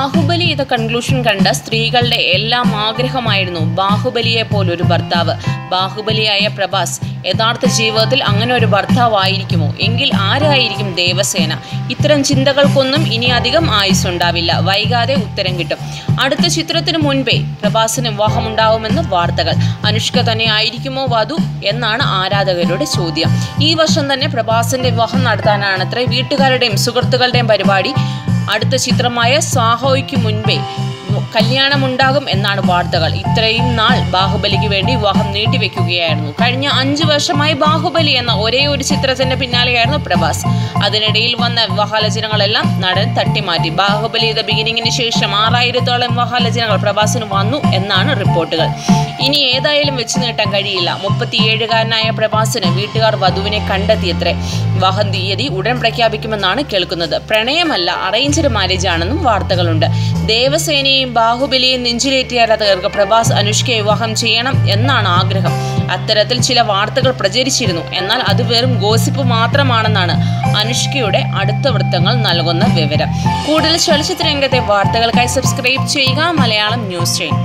ബാഹുബലി ഇത് കൺക്ലൂഷൻ കണ്ട സ്ത്രീകളുടെ എല്ലാം ആഗ്രഹമായിരുന്നു ബാഹുബലിയെ പോലൊരു ഭർത്താവ്. ബാഹുബലിയായ പ്രഭാസ് യഥാർത്ഥ ജീവിതത്തിൽ അങ്ങനെ ഒരു ഭർത്താവായിരിക്കുമോ? എങ്കിൽ ആരായിരിക്കും ദേവസേന? ഇത്തരം ചിന്തകൾക്കൊന്നും ഇനി അധികം ആയുസ്സുണ്ടാവില്ല. വൈകാതെ ഉത്തരം കിട്ടും. അടുത്ത ചിത്രത്തിന് മുൻപേ പ്രഭാസിന് വിവാഹമുണ്ടാവുമെന്ന് വാർത്തകൾ. അനുഷ്ക തന്നെ ആയിരിക്കുമോ വധു എന്നാണ് ആരാധകരുടെ ചോദ്യം. ഈ വർഷം തന്നെ പ്രഭാസിന്റെ വിവാഹം നടത്താനാണത്രേ വീട്ടുകാരുടെയും സുഹൃത്തുക്കളുടെയും പരിപാടി അടുത്ത ചിത്രമായ സാഹോയ്ക്ക് മുൻപേ കല്യാണമുണ്ടാകും എന്നാണ് വാർത്തകൾ. ഇത്രയും നാൾ ബാഹുബലിക്ക് വേണ്ടി വിവാഹം നീട്ടിവെക്കുകയായിരുന്നു. കഴിഞ്ഞ അഞ്ചു വർഷമായി ബാഹുബലി എന്ന ഒരേ ഒരു ചിത്രത്തിന്റെ പിന്നാലെയായിരുന്നു പ്രഭാസ്. അതിനിടയിൽ വന്ന വിവാഹാലോചനകളെല്ലാം നടൻ തട്ടിമാറ്റി. ബാഹുബലി ദ ബിഗിനിങ്ങിന് ശേഷം ആറായിരത്തോളം വിവാഹാലോചനകൾ പ്രഭാസിന് വന്നു എന്നാണ് റിപ്പോർട്ടുകൾ. ഇനി ഏതായാലും വെച്ചു നീട്ടാൻ കഴിയില്ല. മുപ്പത്തിയേഴുകാരനായ പ്രഭാസിന് വീട്ടുകാർ വധുവിനെ കണ്ടെത്തിയത്രേ. വിവാഹം തീയതി ഉടൻ പ്രഖ്യാപിക്കുമെന്നാണ് കേൾക്കുന്നത്. പ്രണയമല്ല അറേഞ്ച്ഡ് മാരേജ് ആണെന്നും വാർത്തകളുണ്ട് ദേവസേനയും ബാഹുബലിയും നെഞ്ചിലേറ്റിയ ആരാധകർക്ക് പ്രഭാസ് അനുഷ്കയെ വിവാഹം ചെയ്യണം എന്നാണ് ആഗ്രഹം. അത്തരത്തിൽ ചില വാർത്തകൾ പ്രചരിച്ചിരുന്നു. എന്നാൽ അത് വെറും ഗോസിപ്പ് മാത്രമാണെന്നാണ് അനുഷ്കയുടെ അടുത്ത വൃത്തങ്ങൾ നൽകുന്ന വിവരം. കൂടുതൽ ചലച്ചിത്ര രംഗത്തെ വാർത്തകൾക്കായി സബ്സ്ക്രൈബ് ചെയ്യുക. Malayalam news chain